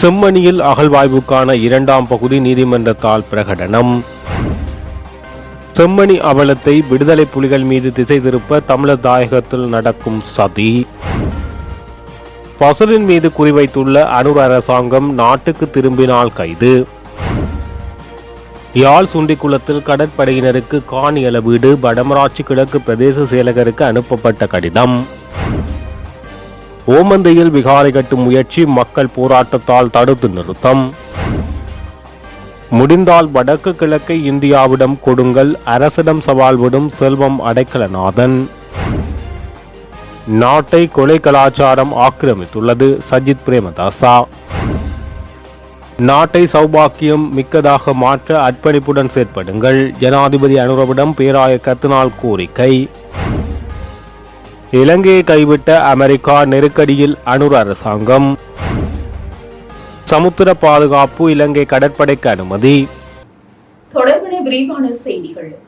செம்மணியில் அகழ்வாய்வுக்கான இரண்டாம் பகுதி நீதிமன்றத்தால் பிரகடனம். செம்மணி அவலத்தை விடுதலை புலிகள் மீது திசை திருப்ப தமிழர் தாயகத்தில் நடக்கும் சதி. பசுலின் மீது குறிவைத்துள்ள அனுர் அரசாங்கம் நாட்டுக்கு திரும்பினால் கைது. யாழ் சுண்டிக்குளத்தில் கடற்படையினருக்கு காணி அளவீடு வடமராட்சி கிழக்கு பிரதேச செயலகருக்கு அனுப்பப்பட்ட கடிதம். ஓமந்தையில் விகாரை கட்டும் முயற்சி மக்கள் போராட்டத்தால் தடுத்து நிறுத்தம். முடிந்தால் வடக்கு கிழக்கை இந்தியாவிடம் கொடுங்கள் அரசிடம் சவால் விடும் செல்வம் அடைக்கலநாதன். நாட்டை கொலை கலாச்சாரம் ஆக்கிரமித்துள்ளது சஜித் பிரேமதாசா. நாட்டை சௌபாக்கியம் மிக்கதாக மாற்ற அர்ப்பணிப்புடன் செயற்படுங்கள் ஜனாதிபதி அனுரவிடம் பேராய கத்தினால் கோரிக்கை. இலங்கையை கைவிட்ட அமெரிக்கா நெருக்கடியில் அணுர் அரசாங்கம். சமுத்திர பாதுகாப்பு இலங்கை கடற்படைக்கு அனுமதி. தொடர்புடைய விரிவான செய்திகள்.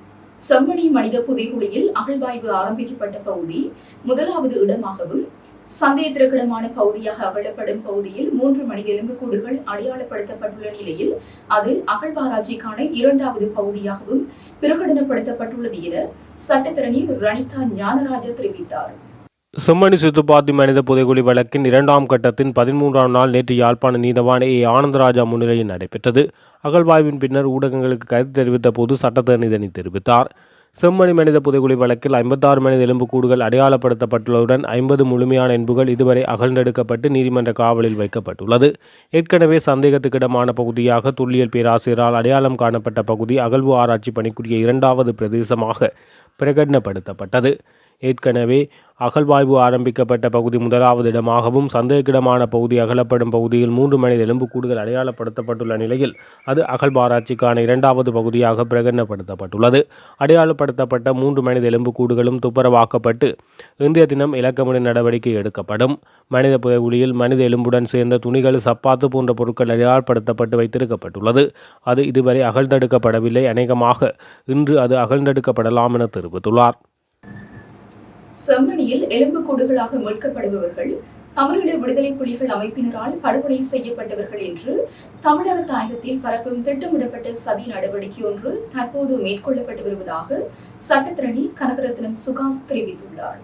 செம்மணி மனித புதைகுழியில் அகழ்வாய்வு ஆரம்பிக்கப்பட்ட பகுதி முதலாவது இடமாகவும் சந்தேகத்திற்கிடமான பகுதியாக அகழப்படும் பகுதியில் மூன்று மனித எலும்புக்கூடுகள் அடையாளப்படுத்தப்பட்டுள்ள நிலையில் அது அகழ்வாராய்ச்சிக்கான இரண்டாவது பகுதியாகவும் பிரகடனப்படுத்தப்பட்டுள்ளது என சட்டத்தரணி ரணிதா ஞானராஜா தெரிவித்தார். செம்மணி சித்துப்பாத்தி மனித புதைகுழி வழக்கின் இரண்டாம் கட்டத்தின் பதிமூன்றாம் நாள் நேற்று யாழ்ப்பாண நீதவான் ஏ. ஆனந்தராஜா முன்னிலையில் நடைபெற்றது. அகழ்வாய்வின் பின்னர் ஊடகங்களுக்கு கருத்து தெரிவித்த போது சட்டத்தரணி இதனை தெரிவித்தார். செம்மணி மனித புதைகுழி வழக்கில் ஐம்பத்தாறு மனித எலும்புக்கூடுகள் அடையாளப்படுத்தப்பட்டுள்ளதுடன் ஐம்பது முழுமையான என்புகள் இதுவரை அகழ்ந்தெடுக்கப்பட்டு நீதிமன்ற காவலில் வைக்கப்பட்டுள்ளது. ஏற்கனவே சந்தேகத்துக்கிடமான பகுதியாக துல்லியல் பேராசிரியரால் அடையாளம் காணப்பட்ட பகுதி அகழ்வு ஆராய்ச்சி பணிக்குரிய இரண்டாவது பிரதேசமாக பிரகடனப்படுத்தப்பட்டது. ஏற்கனவே அகழ்வாய்வு ஆரம்பிக்கப்பட்ட பகுதி முதலாவது இடமாகவும் சந்தேகக்கிடமான பகுதி அகலப்படும் பகுதியில் மூன்று மனித எலும்பு கூடுதல் அடையாளப்படுத்தப்பட்டுள்ள நிலையில் அது அகழ்வாராய்ச்சிக்கான இரண்டாவது பகுதியாக பிரகடனப்படுத்தப்பட்டுள்ளது. அடையாளப்படுத்தப்பட்ட மூன்று மனித எலும்பு கூடுகளும் துப்புரவாக்கப்பட்டு இன்றைய தினம் இலக்கமிட நடவடிக்கை எடுக்கப்படும். மனித புதைகுழியில் மனித எலும்புடன் சேர்ந்த துணிகள் சப்பாத்து போன்ற பொருட்கள் அடையாளப்படுத்தப்பட்டு வைத்திருக்கப்பட்டுள்ளது. அது இதுவரை அகழ்ந்தெடுக்கப்படவில்லை. அநேகமாக இன்று அது அகழ்ந்தெடுக்கப்படலாம் என தெரிவித்துள்ளார். செம்மணியில் எலும்புக்கூடுகளாக மீட்கப்படுபவர்கள் தமிழீழ விடுதலை புலிகள் அமைப்பினரால் படுகொலை செய்யப்பட்டவர்கள் என்று தமிழக தாயகத்தில் பரப்பும் திட்டமிடப்பட்ட சதி நடவடிக்கை ஒன்று தற்போது மேற்கொள்ளப்பட்டு வருவதாக சட்டத்திரணி கனகரத்னம் சுகாஸ் தெரிவித்துள்ளார்.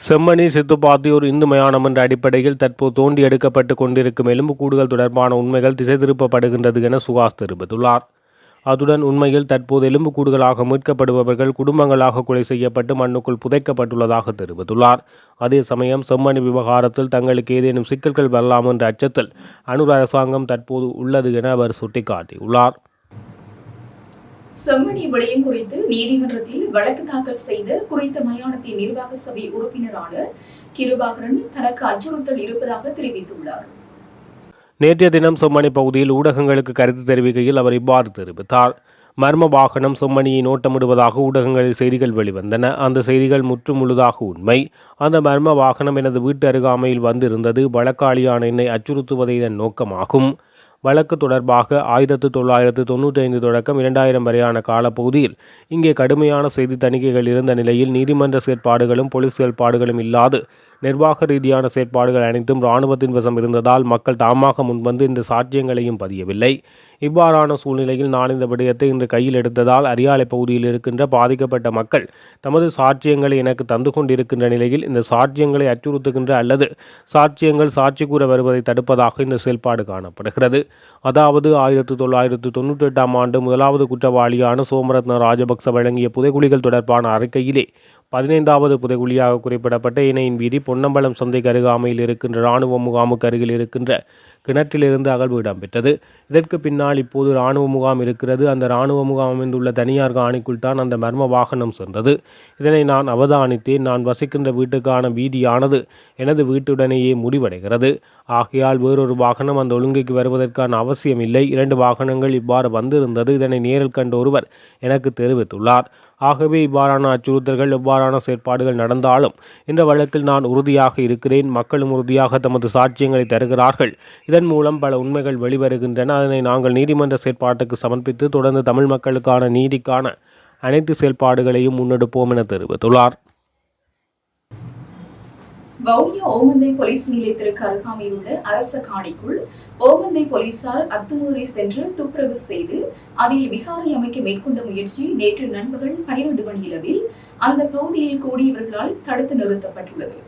செம்மணி சித்துப்பாத்தியூர் இந்து மயானம் என்ற அடிப்படையில் தற்போது தோண்டி எடுக்கப்பட்டு கொண்டிருக்கும் எலும்புக்கூடுகள் தொடர்பான உண்மைகள் திசை திருப்பப்படுகின்றது என சுகாஸ் தெரிவித்துள்ளார். அதுடன் உண்மையில் தற்போது எலும்புக்கூடுகளாக மீட்கப்படுபவர்கள் குடும்பங்களாக கொலை செய்யப்பட்டு மண்ணுக்குள் புதைக்கப்பட்டுள்ளதாக தெரிவித்துள்ளார். அதே சமயம் செம்மணி விவகாரத்தில் தங்களுக்கு ஏதேனும் சிக்கல்கள் வரலாம் என்ற அச்சத்தில் அனுர் அரசாங்கம் தற்போது உள்ளது என அவர் சுட்டிக்காட்டியுள்ளார். செம்மணி விடயம் குறித்து நீதிமன்றத்தில் வழக்கு தாக்கல் செய்த குறித்த மயானத்தின் நிர்வாக சபை உறுப்பினரான கிருபாகரன் தனக்கு அச்சுறுத்தல் இருப்பதாக தெரிவித்துள்ளார். நேற்றைய தினம் செம்மணி பகுதியில் ஊடகங்களுக்கு கருத்து தெரிவிக்கையில் அவர் இவ்வாறு தெரிவித்தார். மர்ம வாகனம் செம்மணியை நோட்டமிடுவதாக ஊடகங்களில் செய்திகள் வெளிவந்தன. அந்த செய்திகள் முற்று முழுதாக உண்மை. அந்த மர்ம வாகனம் எனது வீட்டு அருகாமையில் வந்திருந்தது. வழக்காளியான என்னை அச்சுறுத்துவதே இதன் நோக்கமாகும். வழக்கு தொடர்பாக ஆயிரத்து தொள்ளாயிரத்து தொண்ணூற்றி ஐந்து தொடக்கம் இரண்டாயிரம் வரையான காலப்பகுதியில் இங்கே கடுமையான செய்தி தணிக்கைகள் இருந்த நிலையில் நீதிமன்ற செயற்பாடுகளும் போலீஸ் செயல்பாடுகளும் இல்லாது நிர்வாக ரீதியான செயற்பாடுகள் அனைத்தும் இராணுவத்தின் வசம் இருந்ததால் மக்கள் தாமாக முன்வந்து இந்த சாட்சியங்களையும் பதியவில்லை. இவ்வாறான சூழ்நிலையில் நான் இந்த விடயத்தை இன்று கையில் எடுத்ததால் அரியாலை பகுதியில் இருக்கின்ற பாதிக்கப்பட்ட மக்கள் தமது சாட்சியங்களை எனக்கு தந்து கொண்டிருக்கின்ற நிலையில் இந்த சாட்சியங்களை அச்சுறுத்துகின்ற அல்லது சாட்சியங்கள் சாட்சி கூற வருவதை தடுப்பதாக இந்த செயல்பாடு காணப்படுகிறது. அதாவது ஆயிரத்தி தொள்ளாயிரத்து தொண்ணூற்றி எட்டாம் ஆண்டு முதலாவது குற்றவாளியான சோமரத்ன ராஜபக்ச வழங்கிய புதைகுழிகள் தொடர்பான அறிக்கையிலே பதினைந்தாவது புதைகுழியாக குறிப்பிடப்பட்ட இணையின் வீதி பொன்னம்பலம் சந்தைக்கு அருகாமையில் இருக்கின்ற இராணுவ முகாமுக்கு அருகில் இருக்கின்ற கிணற்றிலிருந்து அகழ்வு இடம்பெற்றது. இதற்கு பின்னால் இப்போது இராணுவ முகாம் இருக்கிறது. அந்த இராணுவ முகாம் அமைந்துள்ள தனியார் காணிக்குள் தான் அந்த மர்ம வாகனம் சென்றது. இதனை நான் அவதானித்தேன். நான் வசிக்கின்ற வீட்டுக்கான வீதியானது எனது வீட்டுடனேயே முடிவடைகிறது. ஆகையால் வேறொரு வாகனம் அந்த ஒழுங்கைக்கு வருவதற்கான அவசியம் இல்லை இரண்டு வாகனங்கள் இவ்வாறு வந்திருந்தது. இதனை நேரில் கண்ட ஒருவர் எனக்கு தெரிவித்துள்ளார். ஆகவே இவ்வாறான அச்சுறுத்தல்கள் எவ்வாறான செயற்பாடுகள் நடந்தாலும் இந்த வழக்கில் நான் உறுதியாக இருக்கிறேன். மக்களும் உறுதியாக தமது சாட்சியங்களை தருகிறார்கள். இதன் மூலம் பல உண்மைகள் வெளிவருகின்றன. அதனை நாங்கள் நீதிமன்ற செயற்பாட்டுக்கு சமர்ப்பித்து தொடர்ந்து தமிழ் மக்களுக்கான நீதிக்கான அனைத்து செயல்பாடுகளையும் முன்னெடுப்போம் என தெரிவித்துள்ளார். வவுனியா ஓமந்தை போலீஸ் நிலையத்திற்கு அருகாமையில் உள்ள அரச காணிக்குள் ஓமந்தை போலீசார் அத்துமீறி சென்று துப்புரவு செய்து அதில் விகாரை அமைக்க மேற்கொண்ட முயற்சி நேற்று நண்பகல் பனிரெண்டு மணியளவில் அந்த பகுதியில் கூடியவர்களால் தடுத்து நிறுத்தப்பட்டுள்ளது.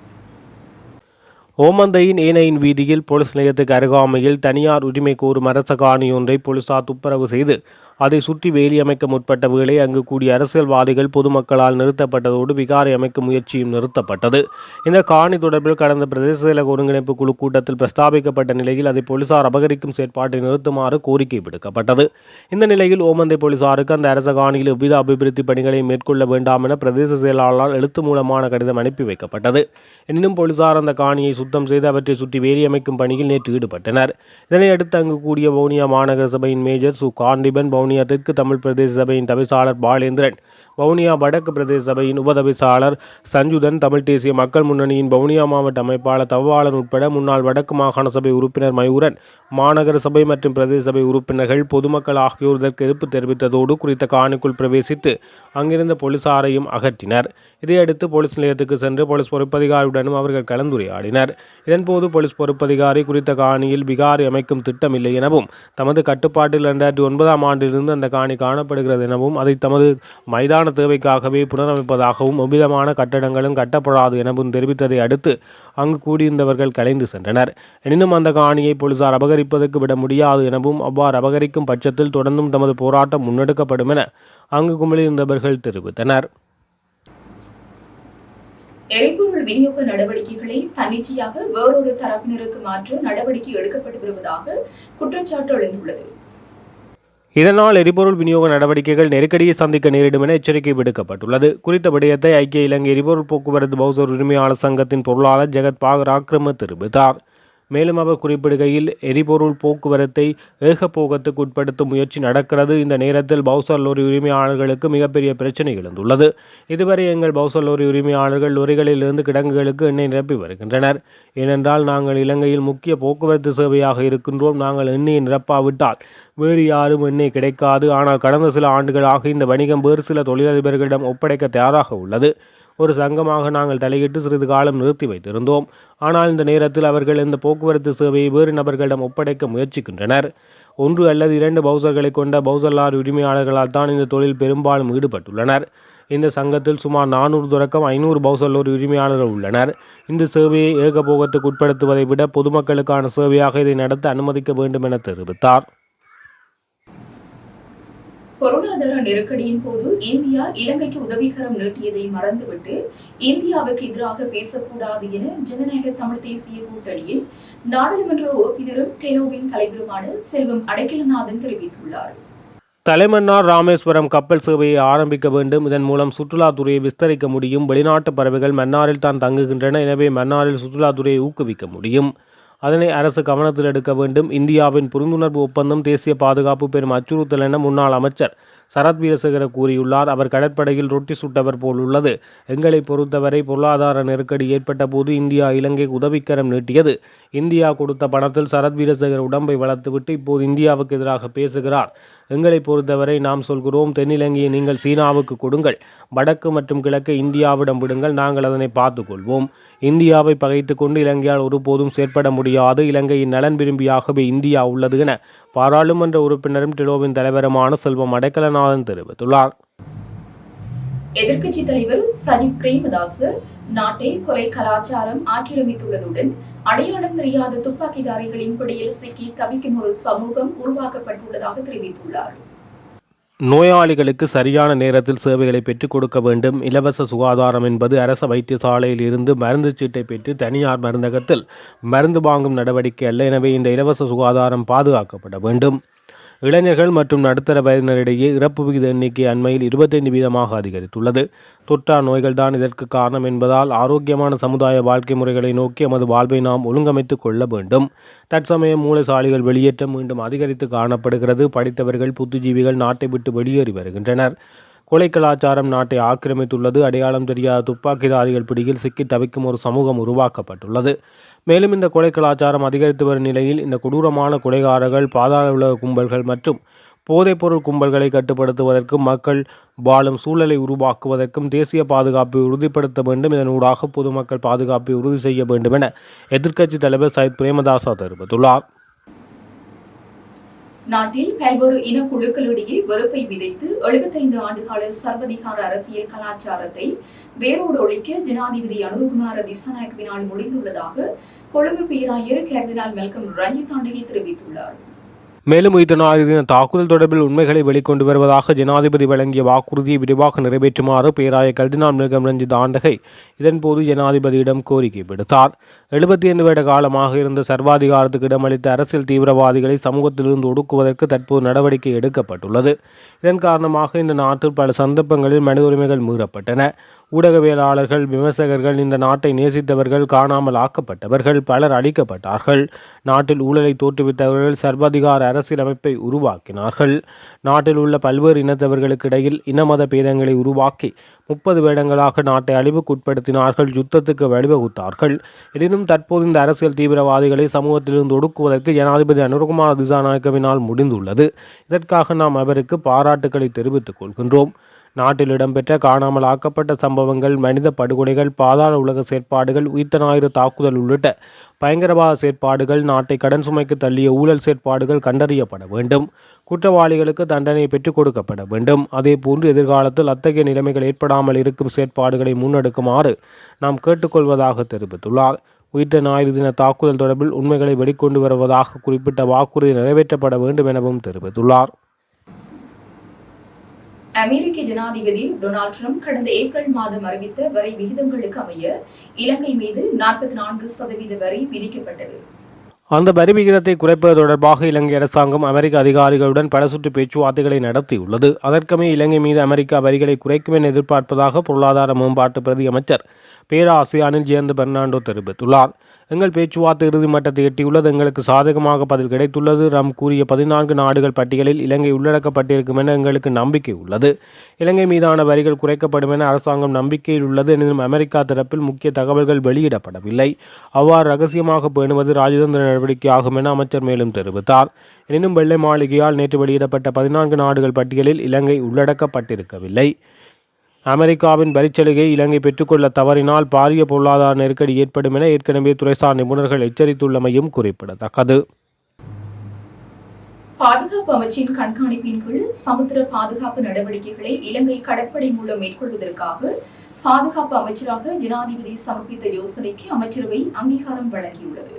ஓமந்தையின் ஏனையின் வீதியில் போலீஸ் நிலையத்துக்கு அருகாமையில் தனியார் உரிமை கோரும் அரச காணியொன்றை போலீசார் துப்புரவு செய்து அதை சுற்றி வேலி அமைக்க முற்பட்ட வேளை அங்கு கூடிய அரசியல்வாதிகள் பொதுமக்களால் நிறுத்தப்பட்டதோடு விகாரை அமைக்கும் முயற்சியும் நிறுத்தப்பட்டது. இந்த காணி தொடர்பில் கடந்த பிரதேச செயலக ஒருங்கிணைப்பு குழு கூட்டத்தில் பிரஸ்தாபிக்கப்பட்ட நிலையில் அதை போலீசார் அபகரிக்கும் செயற்பாட்டை நிறுத்துமாறு கோரிக்கை விடுக்கப்பட்டது. இந்த நிலையில் ஓமந்தை போலீசாருக்கு அந்த அரச காணியில் எவ்வித அபிவிருத்தி பணிகளை மேற்கொள்ள வேண்டாம் என பிரதேச செயலாளரால் எழுத்து மூலமான கடிதம் அனுப்பி வைக்கப்பட்டது. எனினும் போலீசார் அந்த காணியை சுத்தம் செய்து அவற்றை சுற்றி வேலி அமைக்கும் பணியில் நேற்று ஈடுபட்டனர். இதனையடுத்து அங்கு கூடிய வவுனியா மாநகர சபையின் மேஜர் சு. காண்டிபன் வவுனியா தெற்கு தமிழ் பிரதேச சபையின் தவிசாளர் பாலேந்திரன். வவுனியா வடக்கு பிரதேச சபையின் உபதவிசாளர் சஞ்சுதன் தமிழ் தேசிய மக்கள் முன்னணியின் வவுனியா மாவட்ட அமைப்பாளர் தவ்வாளன் உட்பட முன்னாள் வடக்கு மாகாண சபை உறுப்பினர் மயூரன் மாநகர சபை மற்றும் பிரதேச சபை உறுப்பினர்கள் பொதுமக்கள் ஆகியோர் இதற்கு எதிர்ப்பு தெரிவித்ததோடு குறித்த காணிக்குள் பிரவேசித்து அங்கிருந்த போலீசாரையும் அகற்றினர். இதையடுத்து போலீஸ் நிலையத்துக்கு சென்று போலீஸ் பொறுப்பதிகாரியுடனும் அவர்கள் கலந்துரையாடினர். இதன்போது போலீஸ் பொறுப்பதிகாரி குறித்த காணியில் விகாரி அமைக்கும் திட்டமில்லை எனவும் தமது கட்டுப்பாட்டில் இரண்டாயிரத்தி ஒன்பதாம் ஆண்டிலிருந்து அந்த காணி காணப்படுகிறது எனவும் அதை தமது மைதான தேவைக்காகவே புனரமைப்பதாகவும் எவ்விதமான கட்டடங்களும் கட்டப்படாது எனவும் தெரிவித்ததை அடுத்து அங்கு கூடியிருந்தவர்கள் கலைந்து சென்றனர். எனினும் அந்த காணியை போலீசார் அபகரிப்பதற்கு விட முடியாது எனவும் அவ்வாறு அபகரிக்கும் பட்சத்தில் தொடர்ந்தும் தமது போராட்டம் முன்னெடுக்கப்படும் என அங்கு குமிழிருந்தவர்கள் தெரிவித்தனர். எரிபொருள் விநியோக நடவடிக்கைகளை தன்னிச்சையாக வேறொரு தரப்பினருக்கு மாற்ற நடவடிக்கை எடுக்கப்பட்டு வருவதாக குற்றச்சாட்டு எழுந்துள்ளது. இதனால் எரிபொருள் விநியோக நடவடிக்கைகள் நெருக்கடியை சந்திக்க நேரிடும் என எச்சரிக்கை விடுக்கப்பட்டுள்ளது. குறித்த விடயத்தை ஐக்கிய இலங்கை எரிபொருள் போக்குவரத்து பௌசர் உரிமையாளர் சங்கத்தின் பொருளாளர் ஜெகத் பாகராக்கிரம தெரிவித்தார் மேலும் அவர் குறிப்பிடுகையில் எரிபொருள் போக்குவரத்தை ஏகபோகத்துக்கு உட்படுத்தும் முயற்சி நடக்கிறது. இந்த நேரத்தில் பௌசர் லோரி உரிமையாளர்களுக்கு மிகப்பெரிய பிரச்சனை எழுந்துள்ளது. இதுவரை எங்கள் பௌசர் லோரி உரிமையாளர்கள் லோரிகளிலிருந்து கிடங்குகளுக்கு எண்ணெய் நிரப்பி வருகின்றனர். ஏனென்றால் நாங்கள் இலங்கையில் முக்கிய போக்குவரத்து சேவையாக இருக்கின்றோம். நாங்கள் எண்ணெயை நிரப்பாவிட்டால் வேறு யாரும் எண்ணெய் கிடைக்காது. ஆனால் கடந்த சில ஆண்டுகளாக இந்த வணிகம் வேறு சில தொழிலதிபர்களிடம் ஒப்படைக்க தயாராக உள்ளது. ஒரு சங்கமாக நாங்கள் தலையிட்டு சிறிது காலம் நிறுத்தி வைத்திருந்தோம். ஆனால் இந்த நேரத்தில் அவர்கள் இந்த போக்குவரத்து சேவையை வேறு நபர்களிடம் ஒப்படைக்க முயற்சிக்கின்றனர். ஒன்று அல்லது இரண்டு பவுசர்களை கொண்ட பவுசர்லார் உரிமையாளர்களால் தான் இந்த தொழில் பெரும்பாலும் ஈடுபட்டுள்ளனர். இந்த சங்கத்தில் சுமார் நானூறு தொடக்கம் ஐநூறு பவுசல்லோர் உரிமையாளர்கள் உள்ளனர். இந்த சேவையை ஏகபோகத்துக்கு உட்படுத்துவதை விட பொதுமக்களுக்கான சேவையாக இதை நடத்த அனுமதிக்க வேண்டும் என தெரிவித்தார். பொருளாதார நெருக்கடியின் போது இந்தியா இலங்கைக்கு உதவிக்கரம் நீட்டியதை மறந்துவிட்டு இந்தியாவுக்கு எதிராக பேசக்கூடாது என ஜனநாயக தமிழ் தேசிய கூட்டணியின் நாடாளுமன்ற உறுப்பினரும் டெலோவின் தலைவருமான செல்வம் அடைக்கலநாதன் தெரிவித்துள்ளார். தலைமன்னார் ராமேஸ்வரம் கப்பல் சேவையை ஆரம்பிக்க வேண்டும். இதன் மூலம் சுற்றுலாத்துறையை விஸ்தரிக்க முடியும். வெளிநாட்டு பறவைகள் மன்னாரில் தான் தங்குகின்றன. எனவே மன்னாரில் சுற்றுலாத்துறையை ஊக்குவிக்க முடியும். அதனை அரசு கவனத்தில் எடுக்க வேண்டும். இந்தியாவின் புரிந்துணர்வு ஒப்பந்தம் தேசிய பாதுகாப்பு பெரும் அச்சுறுத்தல் என முன்னாள் அமைச்சர் சரத் வீரசேகர கூறியுள்ளார் அவர் கடற்படையில் ரொட்டி சுட்டவர் போல் உள்ளது. எங்களை பொறுத்தவரை பொருளாதார நெருக்கடி ஏற்பட்ட போது இந்தியா இலங்கை உதவிக்கரம் நீட்டியது. இந்தியா கொடுத்த பணத்தில் சரத் வீரசேகர் உடம்பை வளர்த்துவிட்டு இப்போது இந்தியாவுக்கு எதிராக பேசுகிறார். எங்களை பொறுத்தவரை நாம் சொல்கிறோம் தென்னிலங்கையை நீங்கள் சீனாவுக்கு கொடுங்கள். வடக்கு மற்றும் கிழக்கு இந்தியாவிடம் விடுங்கள் நாங்கள் அதனை பார்த்துக்கொள்வோம். இந்தியாவை பகைத்து கொண்டு இலங்கையால் ஒருபோதும் செயற்பட முடியாது. இலங்கையின் நலன் விரும்பியாகவே இந்தியா உள்ளது என பாராளுமன்ற உறுப்பினரும் டிலோவின் தலைவருமான செல்வம் அடைக்கலநாதன் தெரிவித்துள்ளார். எதிர்க்கட்சி தலைவர் சஜித் பிரேமதாஸ் நாட்டை கொலை கலாச்சாரம் ஆக்கிரமித்துள்ளதுடன் அடையாளம் தெரியாத துப்பாக்கிதாரிகளின் பிடியில் சிக்கி தவிக்கும் ஒரு சமூகம் உருவாக்கப்பட்டுள்ளதாக தெரிவித்துள்ளார். நோயாளிகளுக்கு சரியான நேரத்தில் சேவைகளை பெற்றுக் கொடுக்க வேண்டும். இலவச சுகாதாரம் என்பது அரச வைத்தியசாலையில் இருந்து மருந்து சீட்டை பெற்று தனியார் மருந்தகத்தில் மருந்து வாங்கும் நடவடிக்கை அல்ல. எனவே இந்த இலவச சுகாதாரம் பாதுகாக்கப்பட வேண்டும். இளைஞர்கள் மற்றும் நடுத்தர வயதினரிடையே இறப்பு விகித எண்ணிக்கை அண்மையில் இருபத்தைந்து வீதமாக அதிகரித்துள்ளது. தொற்றா நோய்கள் தான் இதற்கு காரணம் என்பதால் ஆரோக்கியமான சமுதாய வாழ்க்கை முறைகளை நோக்கி எமது வாழ்வை நாம் ஒழுங்கமைத்துக் கொள்ள வேண்டும். தற்சமயம் மூளைசாலிகள் வெளியேற்றம் மீண்டும் அதிகரித்து காணப்படுகிறது. படித்தவர்கள் புத்திஜீவிகள் நாட்டை விட்டு வெளியேறி வருகின்றனர். கொலை கலாச்சாரம் நாட்டை ஆக்கிரமித்துள்ளது. அடையாளம் தெரியாத துப்பாக்கிதாரிகள் பிடியில் சிக்கி தவிக்கும் ஒரு சமூகம் உருவாக்கப்பட்டுள்ளது. மேலும் இந்த கொலை கலாச்சாரம் அதிகரித்து வரும் நிலையில் இந்த கொடூரமான கொலைகாரர்கள் பாதாள உலக கும்பல்கள் மற்றும் போதைப்பொருள் கும்பல்களை கட்டுப்படுத்துவதற்கும் மக்கள் வாழும் சூழலை உருவாக்குவதற்கும் தேசிய பாதுகாப்பை உறுதிப்படுத்த வேண்டும் இதனூடாக பொதுமக்கள் பாதுகாப்பை உறுதி செய்ய வேண்டும் என எதிர்க்கட்சித் தலைவர் சயித் பிரேமதாசா தெரிவித்துள்ளார். நாட்டில் பல்வேறு இனக்குழுக்களிடையே வெறுப்பை விதைத்து எழுபத்தைந்து ஆண்டுகால சர்வதிகார அரசியல் கலாச்சாரத்தை வேரோடு ஒழிக்க ஜனாதிபதி அனுருகுமார திசாநாயக்கவினால் முடிந்துள்ளதாக கொழும்பு பேராயர் கர்தினால் மெல்கம் ரஞ்சித் தாண்டகி தெரிவித்துள்ளார். மேலும் உயிர்த்த நாளின தாக்குதல் தொடர்பில் உண்மைகளை வெளிக்கொண்டு வருவதாக ஜனாதிபதி வழங்கிய வாக்குறுதியை விரிவாக நிறைவேற்றுமாறு பேராய கல்தினால் மிருகம் ரஞ்சித் ஆண்டகை இதன்போது ஜனாதிபதியிடம் கோரிக்கை விடுத்தார். எழுபத்தி ஐந்து வருட காலமாக இருந்த சர்வாதிகாரத்துக்கு இடமளித்த அரசியல் தீவிரவாதிகளை சமூகத்திலிருந்து ஒடுக்குவதற்கு தற்போது நடவடிக்கை எடுக்கப்பட்டுள்ளது. இதன் காரணமாக இந்த நாட்டில் பல சந்தர்ப்பங்களில் மனித உரிமைகள் மீறப்பட்டன. ஊடகவியலாளர்கள் விமர்சகர்கள் இந்த நாட்டை நேசித்தவர்கள் காணாமல் ஆக்கப்பட்டவர்கள் பலர் அழிக்கப்பட்டார்கள். நாட்டில் ஊழலை தோற்றுவித்தவர்கள் சர்வாதிகார அரசியலமைப்பை உருவாக்கினார்கள். நாட்டில் உள்ள பல்வேறு இனத்தவர்களுக்கு இடையில் இனமத பேதங்களை உருவாக்கி முப்பது வேடங்களாக நாட்டை அழிவுக்குட்படுத்தினார்கள் யுத்தத்துக்கு வழிவகுத்தார்கள். எனினும் தற்போது இந்த அரசியல் தீவிரவாதிகளை சமூகத்திலிருந்து ஒடுக்குவதற்கு ஜனாதிபதி அனுரகுமார் திசாநாயக்கவினால் முடிந்துள்ளது. இதற்காக நாம் அவருக்கு பாராட்டுக்களை தெரிவித்துக் கொள்கின்றோம். நாட்டில் இடம்பெற்ற காணாமல் ஆக்கப்பட்ட சம்பவங்கள் மனித படுகொலைகள் பாதாள உலக செயற்பாடுகள் உயிர்த்த ஞாயிறு தாக்குதல் உள்ளிட்ட பயங்கரவாத செயற்பாடுகள் நாட்டை கடன் சுமைக்கு தள்ளிய ஊழல் செயற்பாடுகள் கண்டறியப்பட வேண்டும். குற்றவாளிகளுக்கு தண்டனை பெற்றுக் கொடுக்கப்பட வேண்டும். அதேபோன்று எதிர்காலத்தில் அத்தகைய நிலைமைகள் ஏற்படாமல் இருக்கும் செயற்பாடுகளை முன்னெடுக்குமாறு நாம் கேட்டுக்கொள்வதாக தெரிவித்துள்ளார். உயிர்த்த ஞாயிறு தின தாக்குதல் தொடர்பில் உண்மைகளை வெளிக்கொண்டு வருவதாக குறிப்பிட்ட வாக்குறுதி நிறைவேற்றப்பட வேண்டும் எனவும் தெரிவித்துள்ளார். அமெரிக்க ஜனாதிபதி டொனால்ட் ட்ரம்ப் கடந்த ஏப்ரல் மாதம் அறிவித்த வரி விகிதங்களுக்கு அமைய இலங்கை மீது நாற்பத்தி நான்கு சதவீத வரி விதிக்கப்பட்டது. அந்த வரி விகிதத்தை குறைப்பது தொடர்பாக இலங்கை அரசாங்கம் அமெரிக்க அதிகாரிகளுடன் பல சுற்று பேச்சுவார்த்தைகளை நடத்தியுள்ளது. அதற்கமே இலங்கை மீது அமெரிக்கா வரிகளை குறைக்கும் என எதிர்பார்ப்பதாக பொருளாதார மேம்பாட்டு பிரதி அமைச்சர் பேராசிரியர் ஜெயந்த் பெர்னாண்டோ தெரிவித்துள்ளார். எங்கள் பேச்சுவார்த்தை இறுதி மட்டத்தை எட்டியுள்ளது எங்களுக்கு சாதகமாக பதில் கிடைத்துள்ளது. ரம் கூறிய பதினான்கு நாடுகள் பட்டியலில் இலங்கை உள்ளடக்கப்பட்டிருக்கும் என எங்களுக்கு நம்பிக்கை உள்ளது. இலங்கை மீதான வரிகள் குறைக்கப்படும் என அரசாங்கம் நம்பிக்கையில் உள்ளது. எனினும் அமெரிக்கா தரப்பில் முக்கிய தகவல்கள் வெளியிடப்படவில்லை. அவ்வாறு ரகசியமாக பேணுவது ராஜதந்திர நடவடிக்கையாகும் என அமைச்சர் மேலும் தெரிவித்தார். எனினும் வெள்ளை மாளிகையால் நேற்று வெளியிடப்பட்ட பதினான்கு நாடுகள் பட்டியலில் இலங்கை உள்ளடக்கப்பட்டிருக்கவில்லை. அமெரிக்காவின் வரிச்சலுகை இலங்கை பெற்றுக்கொள்ள தவறினால் பாரிய பொருளாதார நெருக்கடி ஏற்படும் என ஏற்கனவே துறைசார் நிபுணர்கள் எச்சரித்துள்ளமையும் குறிப்பிடத்தக்கது. பாதுகாப்பு அமைச்சின் கண்காணிப்பின் கீழ் சமுத்திர பாதுகாப்பு நடவடிக்கைகளை இலங்கை கடற்படை மூலம் மேற்கொள்வதற்காக பாதுகாப்பு அமைச்சராக ஜனாதிபதி சமர்ப்பித்த யோசனைக்கு அமைச்சரவை அங்கீகாரம் வழங்கியுள்ளது.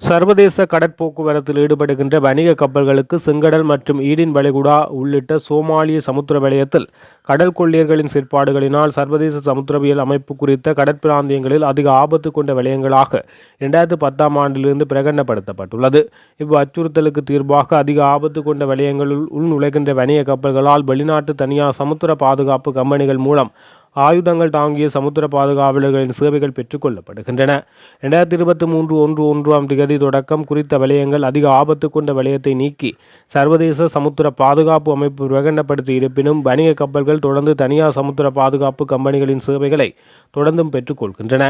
சர்வதேச கடற்போக்குவரத்தில் ஈடுபடுகின்ற வணிக கப்பல்களுக்கு செங்கடல் மற்றும் ஈடின் வளைகுடா உள்ளிட்ட சோமாலிய சமுத்திர வலயத்தில் கடல் கொள்ளையர்களின் செயற்பாடுகளினால் சர்வதேச சமுத்திரவியல் அமைப்பு குறித்த கடற்பிராந்தியங்களில் அதிக ஆபத்து கொண்ட வலயங்களாக இரண்டாயிரத்து பத்தாம் ஆண்டிலிருந்து பிரகடனப்படுத்தப்பட்டுள்ளது. இவ் அச்சுறுத்தலுக்கு தீர்வாக அதிக ஆபத்து கொண்ட வலயங்களுள் உள்நுழைகின்ற வணிக கப்பல்களால் வெளிநாட்டு தனியார் சமுத்திர பாதுகாப்பு கம்பெனிகள் மூலம் ஆயுதங்கள் தாங்கிய சமுத்திர பாதுகாவலர்களின் சேவைகள் பெற்றுக்கொள்ளப்படுகின்றன இரண்டாயிரத்தி இருபத்தி மூன்று ஒன்று ஒன்றாம் திகதி தொடக்கம் குறித்த வலயங்கள் அதிக ஆபத்து கொண்ட வலயத்தை நீக்கி சர்வதேச சமுத்திர பாதுகாப்பு அமைப்பு பிரகடனப்படுத்தி இருப்பினும் வணிக கப்பல்கள் தொடர்ந்து தனியார் சமுத்திர பாதுகாப்பு கம்பெனிகளின் சேவைகளை தொடர்ந்தும் பெற்றுக்கொள்கின்றன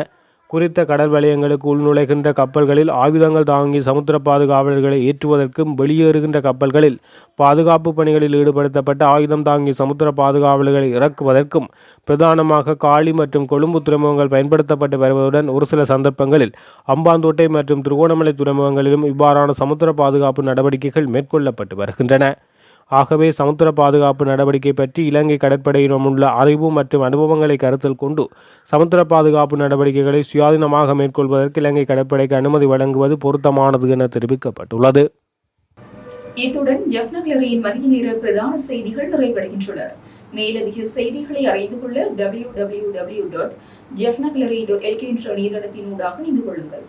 குறித்த கடல் வலயங்களுக்கு உள்நுழைகின்ற கப்பல்களில் ஆயுதங்கள் தாங்கி சமுத்திர பாதுகாவலர்களை ஏற்றுவதற்கும் வெளியேறுகின்ற கப்பல்களில் பாதுகாப்பு பணிகளில் ஈடுபடுத்தப்பட்ட ஆயுதம் தாங்கி சமுத்திர பாதுகாவலர்களை இறக்குவதற்கும் பிரதானமாக காளி மற்றும் கொழும்பு துறைமுகங்கள் பயன்படுத்தப்பட்டு வருவதுடன் ஒரு சில சந்தர்ப்பங்களில் அம்பாந்தோட்டை மற்றும் திருகோணமலை துறைமுகங்களிலும் இவ்வாறான சமுத்திர பாதுகாப்பு நடவடிக்கைகள் மேற்கொள்ளப்பட்டு வருகின்றன. ஆகவே சமுத்திர பாதுகாப்பு நடவடிக்கை பற்றி இலங்கை கடற்படையிடம் உள்ள அறிவு மற்றும் அனுபவங்களை கருத்தில் கொண்டு சமுத்திர பாதுகாப்பு நடவடிக்கைகளை சுயாதீனமாக மேற்கொள்வதற்கு இலங்கை கடற்படைக்கு அனுமதி வழங்குவது பொருத்தமானது என தெரிவிக்கப்பட்டுள்ளது. இத்துடன் ஜெஃப்னக்லரியின் மதிய நேர பிரதான செய்திகள் நிறைவடைகின்றன. மேலதிக செய்திகளை அறிந்து கொள்ள டபிள்யூ டபிள்யூ டபிள்யூ டாட் ஜெஃப்னக்லரி டாட் எல்கே என்ற இணையதளத்தினூடாக இணைந்து கொள்ளுங்கள்.